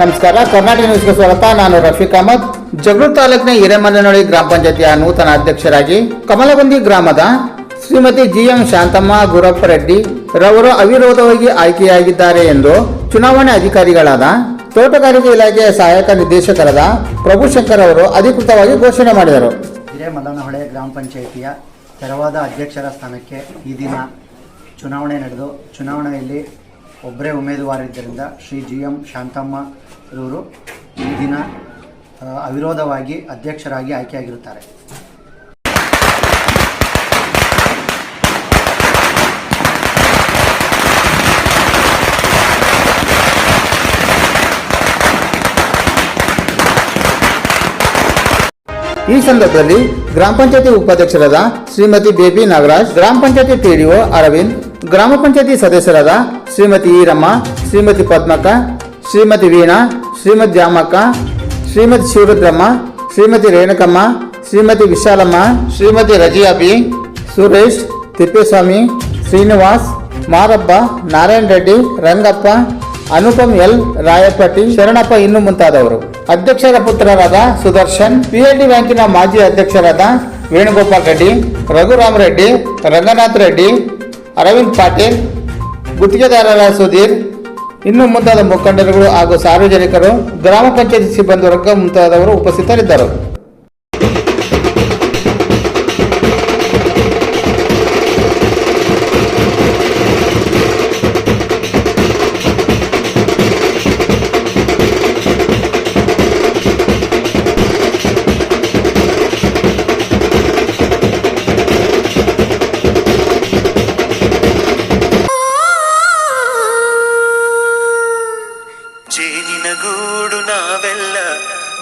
ನಮಸ್ಕಾರ. ಕರ್ನಾಟಕ ನ್ಯೂಸ್ಗೆ ಸ್ವಾಗತ. ನಾನು ರಫೀಕ್ ಅಹಮದ್. ಜಗಳೂರು ತಾಲೂಕಿನ ಗ್ರಾಮ ಪಂಚಾಯತಿಯ ನೂತನ ಅಧ್ಯಕ್ಷರಾಗಿ ಕಮಲಬಂದಿ ಗ್ರಾಮದ ಶ್ರೀಮತಿ ಜಿ ಎಂ ಶಾಂತಮ್ಮ ಗುರಪ್ಪ ರೆಡ್ಡಿ ರವರು ಅವಿರೋಧವಾಗಿ ಆಯ್ಕೆಯಾಗಿದ್ದಾರೆ ಎಂದು ಚುನಾವಣೆ ಅಧಿಕಾರಿಗಳಾದ ತೋಟಗಾರಿಕೆ ಇಲಾಖೆಯ ಸಹಾಯಕ ನಿರ್ದೇಶಕರಾದ ಪ್ರಭುಶಂಕರ್ ಅವರು ಅಧಿಕೃತವಾಗಿ ಘೋಷಣೆ ಮಾಡಿದರು. ಹಿರೇಮಲ್ಲನಹೊಳೆ ಗ್ರಾಮ ಪಂಚಾಯಿತಿಯ ತೆರವಾದ ಅಧ್ಯಕ್ಷರ ಸ್ಥಾನಕ್ಕೆ ಈ ದಿನ ಚುನಾವಣೆ ನಡೆದು, ಚುನಾವಣೆಯಲ್ಲಿ ಒಬ್ಬರೇ ಉಮೇದುವಾರಿದ್ದರಿಂದ ಶ್ರೀ ಜಿ ಎಂ ಶಾಂತಮ್ಮ ಇವರು ಈ ದಿನ ಅವಿರೋಧವಾಗಿ ಅಧ್ಯಕ್ಷರಾಗಿ ಆಯ್ಕೆಯಾಗಿರುತ್ತಾರೆ. ಈ ಸಂದರ್ಭದಲ್ಲಿ ಗ್ರಾಮ ಪಂಚಾಯತಿ ಉಪಾಧ್ಯಕ್ಷರಾದ ಶ್ರೀಮತಿ ಬೇಬಿ ನಾಗರಾಜ್, ಗ್ರಾಮ ಪಂಚಾಯತಿ ಟಿಡಿಒ ಅರವಿಂದ್, ಗ್ರಾಮ ಪಂಚಾಯತಿ ಸದಸ್ಯರಾದ ಶ್ರೀಮತಿ ಈರಮ್ಮ, ಶ್ರೀಮತಿ ಪದ್ಮಕ್ಕ, ಶ್ರೀಮತಿ ವೀಣಾ, ಶ್ರೀಮತಿ ಜಾಮಕ್ಕ ಶ್ರೀಮತಿ ಶಿವರುದ್ರಮ್ಮ, ಶ್ರೀಮತಿ ರೇಣುಕಮ್ಮ, ಶ್ರೀಮತಿ ವಿಶಾಲಮ್ಮ, ಶ್ರೀಮತಿ ರಜಿಯಾಬಿ, ಸುರೇಶ್, ತಿಪ್ಪೇಸ್ವಾಮಿ, ಶ್ರೀನಿವಾಸ್, ಮಾರಪ್ಪ, ನಾರಾಯಣ ರೆಡ್ಡಿ, ರಂಗಪ್ಪ, ಅನುಪಮ್ ಎಲ್, ರಾಯಪಟ್ಟಿ, ಶರಣಪ್ಪ ಇನ್ನು ಮುಂತಾದವರು. ಅಧ್ಯಕ್ಷರ ಪುತ್ರರಾದ ಸುದರ್ಶನ್, ಪಿಎಲ್ಡಿ ಬ್ಯಾಂಕಿನ ಮಾಜಿ ಅಧ್ಯಕ್ಷರಾದ ವೇಣುಗೋಪಾಲ್ ರೆಡ್ಡಿ, ರಘುರಾಮ್ ರೆಡ್ಡಿ, ರಂಗನಾಥ್ ರೆಡ್ಡಿ, ಅರವಿಂದ್ ಪಾಟೀಲ್ ಗುತ್ತಿಗೆದಾರರ ಸುಧೀರ್ ಇನ್ನು ಮುಂತಾದ ಮುಖಂಡರುಗಳು ಹಾಗೂ ಸಾರ್ವಜನಿಕರು ಗ್ರಾಮ ಪಂಚಾಯತ್ ಸಿಬ್ಬಂದಿ ವರ್ಗ ಮುಂತಾದವರು ಉಪಸ್ಥಿತರಿದ್ದರು.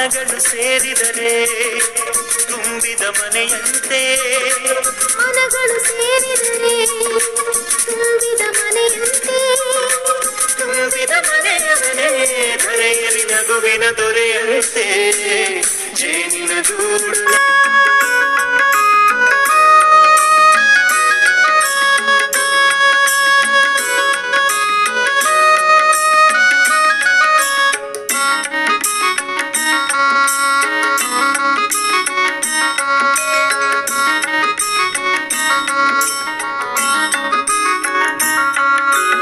ಮನಗಳು ಸೇರಿದರೆ ತುಂಬಿದ ಮನೆಯಂತೆ. ಮನಗಳು ಸೇರಿದರೆ ತುಂಬಿದ ಮನೆಯಂತೆ. ತುಂಬಿದ ಮನೆಯ ಮನೆ ಧರೆಯಲ್ಲಿ ನಗುವಿನ ದೊರೆಯಂತೆ ಜೇನಿನ ಗೂಡು